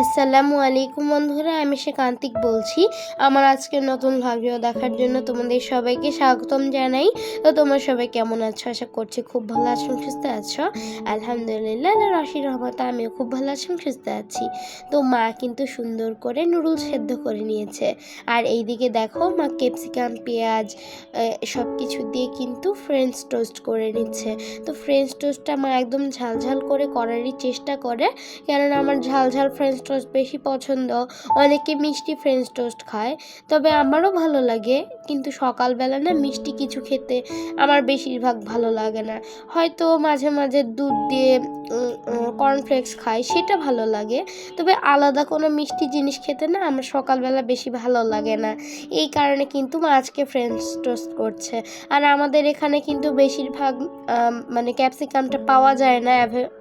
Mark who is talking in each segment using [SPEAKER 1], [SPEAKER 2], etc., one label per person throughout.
[SPEAKER 1] আসসালামু আলাইকুম বন্ধুরা, আমি সে কান্তিক বলছি। আমার আজকে নতুন ভিডিও দেখার জন্য তোমাদের সবাইকে স্বাগতম জানাই। তো তোমরা সবাই কেমন আছো? আশা করছি খুব ভালো আছো, সুস্থ আছো। আলহামদুলিল্লাহ আশির রহমতে আমিও খুব ভালো আছি, সুস্থ আছি। তো মা কিন্তু সুন্দর করে নুডল সেদ্ধ করে নিয়েছে। আর এইদিকে দেখো, মা ক্যাপসিকাম পেঁয়াজ সব কিছু দিয়ে কিন্তু ফ্রেঞ্চ টোস্ট করে নিচ্ছে। তো ফ্রেঞ্চ টোস্টটা মা একদম ঝাল ঝাল করে করারই চেষ্টা করে। কেননা আমার ঝাল ঝাল ফ্রেঞ্চ টোস্ট বেশি পছন্দ, অনেকে মিষ্টি ফ্রেঞ্চ টোস্ট খায়, তবে আমারও ভালো লাগে। কিন্তু সকালবেলা না মিষ্টি কিছু খেতে আমার বেশিরভাগ ভালো লাগে না। হয়তো মাঝে মাঝে দুধ দিয়ে কর্নফ্লেক্স খাই, সেটা ভালো লাগে। তবে আলাদা কোনো মিষ্টি জিনিস খেতে না আমার সকালবেলা বেশি ভালো লাগে না। এই কারণে কিন্তু মা আজকে ফ্রেঞ্চ টোস্ট করছে। আর আমাদের এখানে কিন্তু বেশিরভাগ মানে ক্যাপসিকামটা পাওয়া যায় না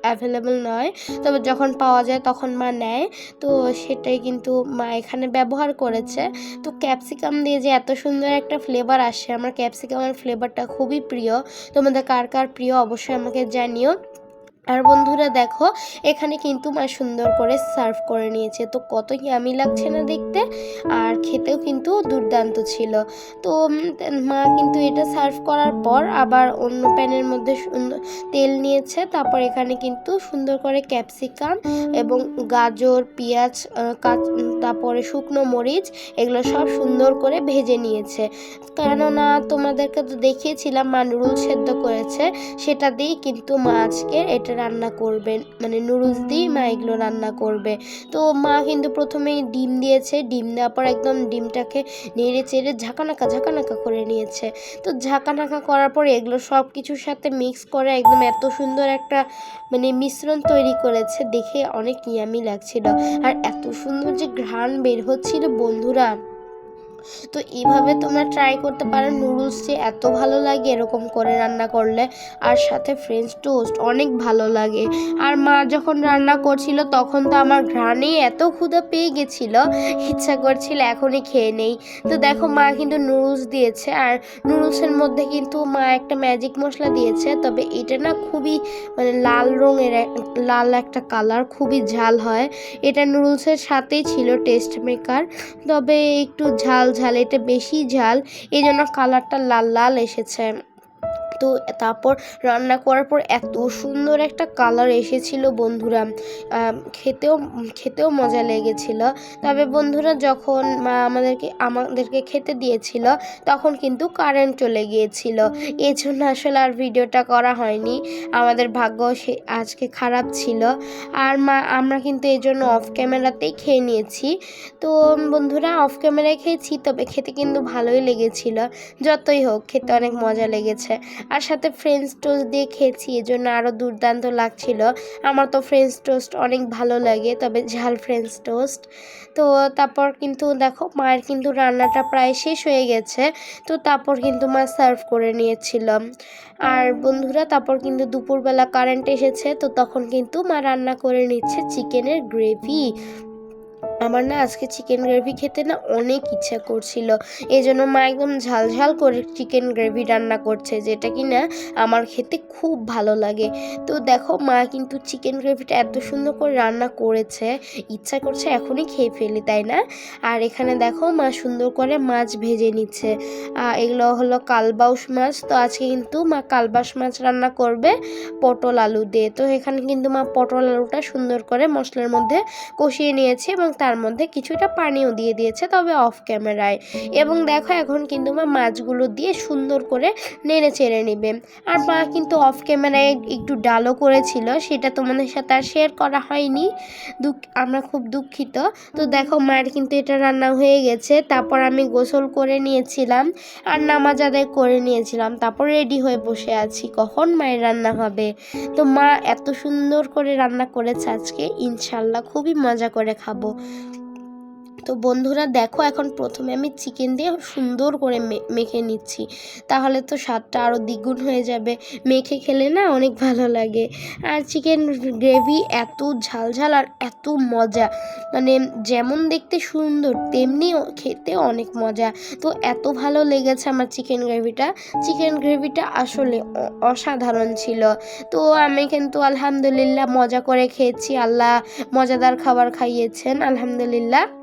[SPEAKER 1] অ্যাভেলেবল নয়। তবে যখন পাওয়া যায় তখন মা নেয়। তো সেটাই কিন্তু মা এখানে ব্যবহার করেছে। তো ক্যাপসিকাম দিয়ে যে এত সুন্দর একটা ফ্লেভার আসে, আমার ক্যাপসিকামের ফ্লেভারটা খুবই প্রিয়। তোমাদের কার কার প্রিয় অবশ্যই আমাকে জানিও। আর বন্ধুরা দেখো, এখানে কিন্তু মা সুন্দর করে সার্ভ করে নিয়েছে। তো কত ইয়ামি লাগছে না দেখতে? আর খেতেও কিন্তু দুর্দান্ত ছিল। তো মা কিন্তু এটা সার্ভ করার পর আবার অন্য প্যানের মধ্যে তেল নিয়েছে। তারপর এখানে কিন্তু সুন্দর করে ক্যাপসিকাম এবং গাজর, পেঁয়াজ তারপরে শুকনো মরিচ, এগুলো সব সুন্দর করে ভেজে নিয়েছে। কেননা তোমাদেরকে তো দেখিয়েছিলাম, মা নুডল সেদ্ধ করেছে। সেটা দিয়েই কিন্তু মা আজকে এটা রান্না করবেন মানে নুডলস দিয়েই মা এগুলো রান্না করবে। তো মা কিন্তু প্রথমেই ডিম দিয়েছে, ডিম দেওয়ার পর একদম ডিমটাকে নেড়ে চেড়ে ঝাঁকানাকা ঝাঁকানাকা করে নিয়েছে। তো ঝাঁকানাকা করার পর এগুলো সব কিছুর সাথে মিক্স করে একদম এত সুন্দর একটা মানে মিশ্রণ তৈরি করেছে, দেখে অনেক ইয়ামি লাগছিল। আর এত সুন্দর যে ঘ্রাণ বের হচ্ছিল বন্ধুরা। তো এইভাবে তোমরা ট্রাই করতে পারো। নুডলস যে এত ভালো লাগে এরকম করে রান্না করলে। আর সাথে ফ্রেঞ্চ টোস্ট অনেক ভালো লাগে। আর মা যখন রান্না করছিল তখন তো আমার ঘ্রাণেই এত ক্ষুদা পেয়ে গেছিল। ইচ্ছা করছিল এখনই খেয়ে নেই। তো দেখো মা কিন্তু নুডলস দিয়েছে। আর নুডলসের মধ্যে কিন্তু মা একটা ম্যাজিক মশলা দিয়েছে। তবে এটা না খুবই মানে লাল রঙের লাল একটা কালার খুবই ঝাল হয়। এটা নুডলসের সাথেই ছিল টেস্ট মেকার তবে একটু ঝাল ঝাল এটা বেশি ঝাল এই জন্য কালারটা লাল লাল এসেছে। তো তারপর রান্না করার পর এত সুন্দর একটা কালার এসেছিল বন্ধুরা। খেতেও খেতেও মজা লেগেছিল। তবে বন্ধুরা যখন মা আমাদেরকে আমাদেরকে খেতে দিয়েছিল, তখন কিন্তু কারেন্ট চলে গিয়েছিল। এই জন্য আসলে আর ভিডিওটা করা হয়নি। আমাদের ভাগ্য সে, আজকে খারাপ ছিল। আর মা, আমরা কিন্তু এই জন্য অফ ক্যামেরাতেই খেয়ে নিয়েছি। তো বন্ধুরা অফ ক্যামেরায় খেয়েছি, তবে খেতে কিন্তু ভালোই লেগেছিল। যতই হোক, খেতে অনেক মজা লেগেছে। আর সাথে ফ্রেঞ্চ টোস্ট দিয়ে খেয়েছি, এজন্য আরও দুর্দান্ত লাগছিল। আমার তো ফ্রেঞ্চ টোস্ট অনেক ভালো লাগে, তবে ঝাল ফ্রেঞ্চ টোস্ট তো তারপর কিন্তু দেখো, মায়ের কিন্তু রান্নাটা প্রায় শেষ হয়ে গেছে, তো তারপর কিন্তু মা সার্ভ করে নিয়েছিলাম। আর বন্ধুরা, তারপর কিন্তু দুপুরবেলা কারেন্ট এসেছে, তো তখন কিন্তু মা রান্না করে নিচ্ছে চিকেনের গ্রেভি আমার না আজকে চিকেন গ্রেভি খেতে না অনেক ইচ্ছা করছিল। এই জন্য মা একদম ঝাল ঝাল করে চিকেন গ্রেভি রান্না করছে, যেটা কি না আমার খেতে খুব ভালো লাগে। তো দেখো, মা কিন্তু চিকেন গ্রেভিটা এত সুন্দর করে রান্না করেছে, ইচ্ছা করছে এখনই খেয়ে ফেলি, তাই না? আর এখানে দেখো, মা সুন্দর করে মাছ ভেজে নিচ্ছে। এগুলো হলো কালবাউস মাছ, তো আজকে কিন্তু মা কালবাস মাছ রান্না করবে পটল আলু দিয়ে। তো এখানে কিন্তু মা পটল আলুটা সুন্দর করে মশলার মধ্যে কষিয়ে নিয়েছে এবং তার তার মধ্যে কিছুটা পানিও দিয়ে দিয়েছে তবে অফ ক্যামেরায় এবং দেখো এখন কিন্তু মা মাছগুলো দিয়ে সুন্দর করে নেড়ে চেড়ে নেবে। আর মা কিন্তু অফ ক্যামেরায় একটু ডালও করেছিল, সেটা তোমাদের সাথে আর শেয়ার করা হয়নি। দুঃখ, আমরা খুব দুঃখিত। তো দেখো মায়ের কিন্তু এটা রান্না হয়ে গেছে, তারপর আমি গোসল করে নিয়েছিলাম আর নামাজ আদায় করে নিয়েছিলাম, তারপর রেডি হয়ে বসে আছি, কখন মায়ের রান্না হবে? তো মা এত সুন্দর করে রান্না করেছে আজকে ইনশাল্লাহ খুবই মজা করে খাব। তো বন্ধুরা দেখো এখন প্রথমে আমি চিকেন দিয়ে সুন্দর করে মেখে নিচ্ছি। তাহলে তো স্বাদটা আরও দ্বিগুণ হয়ে যাবে। মেখে খেলে না অনেক ভালো লাগে। আর চিকেন গ্রেভি এত ঝালঝাল আর এত মজা। মানে যেমন দেখতে সুন্দর, তেমনি খেতে অনেক মজা। তো এত ভালো লেগেছে আমার চিকেন গ্রেভিটা চিকেন গ্রেভিটা আসলে অসাধারণ ছিল। তো আমি কিন্তু আলহামদুলিল্লাহ মজা করে খেয়েছি। আল্লাহ মজাদার খাবার খাইয়েছেন, আলহামদুলিল্লাহ।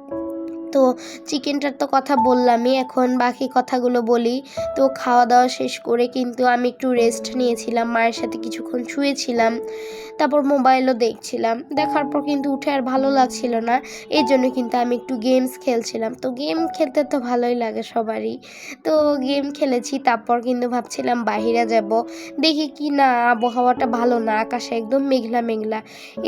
[SPEAKER 1] তো চিকেনটার তো কথা বললামই, এখন বাকি কথাগুলো বলি। তো খাওয়া দাওয়া শেষ করে কিন্তু আমি একটু রেস্ট নিয়েছিলাম, মায়ের সাথে কিছুক্ষণ শুয়েছিলাম, তারপর মোবাইলও দেখছিলাম। দেখার পর কিন্তু উঠে আর ভালো লাগছিল না, এই জন্য কিন্তু আমি একটু গেমস খেলছিলাম। তো গেম খেলতে তো ভালোই লাগে সবারই। তো গেম খেলেছি, তারপর কিন্তু ভাবছিলাম বাহিরে যাব, দেখি কি না আবহাওয়াটা ভালো না, আকাশে একদম মেঘলা মেঘলা।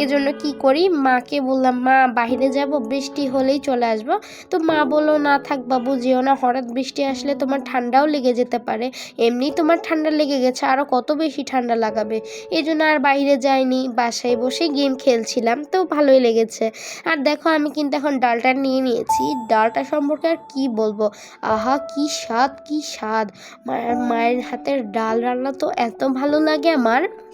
[SPEAKER 1] এজন্য কি করি, মাকে বললাম, মা বাইরে যাব, বৃষ্টি হলেই চলে আসব। তো মা বলল না থাক বাবু যেও না হঠাৎ বৃষ্টি আসলে তোমার ঠান্ডাও লেগে যেতে পারে। এমনি তোমার ঠান্ডা লেগে গেছে আরও কত বেশি ঠান্ডা লাগাবে? এই জন্য আর বাইরে যাইনি বাসায় বসে গেম খেলছিলাম তো ভালোই লেগেছে। আর দেখো আমি কিন্তু এখন ডালটা নিয়ে নিয়েছি। ডালটা সম্পর্কে আর কি বলব? আহা কি স্বাদ কি স্বাদ। মায়ের হাতের ডাল রান্না তো এত ভালো লাগে আমার। আম,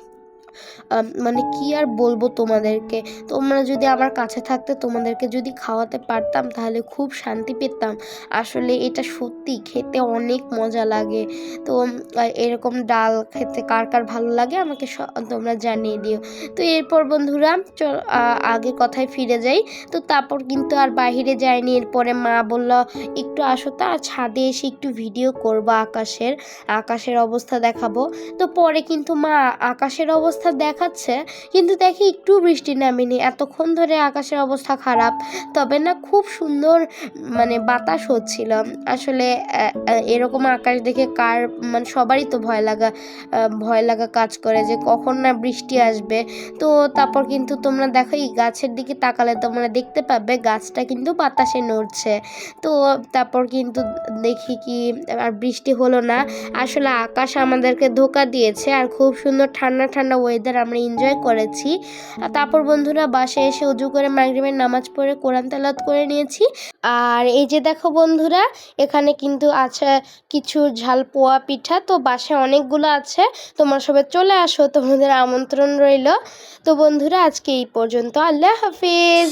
[SPEAKER 1] মানে কি আর বলব তোমাদেরকে? তোমরা যদি আমার কাছে থাকতে তোমাদেরকে যদি খাওয়াতে পারতাম, তাহলে খুব শান্তি পেতাম। আসলে এটা সত্যি খেতে অনেক মজা লাগে। তো এরকম ডাল খেতে কার কার ভালো লাগে আমাকে তোমরা জানিয়ে দিও। তো এরপর বন্ধুরা, চল আগে কথায় ফিরে যাই। তো তারপর কিন্তু আর বাইরে যায়নি এরপরে মা বলল, একটু আসো তা, ছাদে এসে একটু ভিডিও করব আকাশের আকাশের অবস্থা দেখাবো। তো পরে কিন্তু মা আকাশের অবস্থা দেখাচ্ছে, কিন্তু দেখি একটু বৃষ্টি নামেনি। এতক্ষণ ধরে আকাশের অবস্থা খারাপ, তবে না খুব সুন্দর মানে বাতাস হচ্ছিল। আসলে এরকম আকাশ দেখে কার মানে সবারই তো ভয় লাগা ভয় লাগা কাজ করে যে কখন না বৃষ্টি আসবে। তো তারপর কিন্তু তোমরা দেখো, এই গাছের দিকে তাকালে তোমরা দেখতে পাবে গাছটা কিন্তু বাতাসে নড়ছে। তো তারপর কিন্তু দেখি কি আর বৃষ্টি হলো না। আসলে আকাশ আমাদেরকে ধোকা দিয়েছে আর খুব সুন্দর ঠান্ডা ঠান্ডা ওয়েদার আমরা এনজয় করেছি। তারপর বন্ধুরা বাসে এসে উজু করে মাগরিবের নামাজ পড়ে কোরআন তালাত করে নিয়েছি। আর এই যে দেখো বন্ধুরা, এখানে কিন্তু আছে কিছু ঝাল পোয়া পিঠা। তো বাসে অনেকগুলো আছে, তোমার সবাই চলে আসো, তোমাদের আমন্ত্রণ রইল। তো বন্ধুরা, আজকে এই পর্যন্ত আল্লাহ হাফিজ।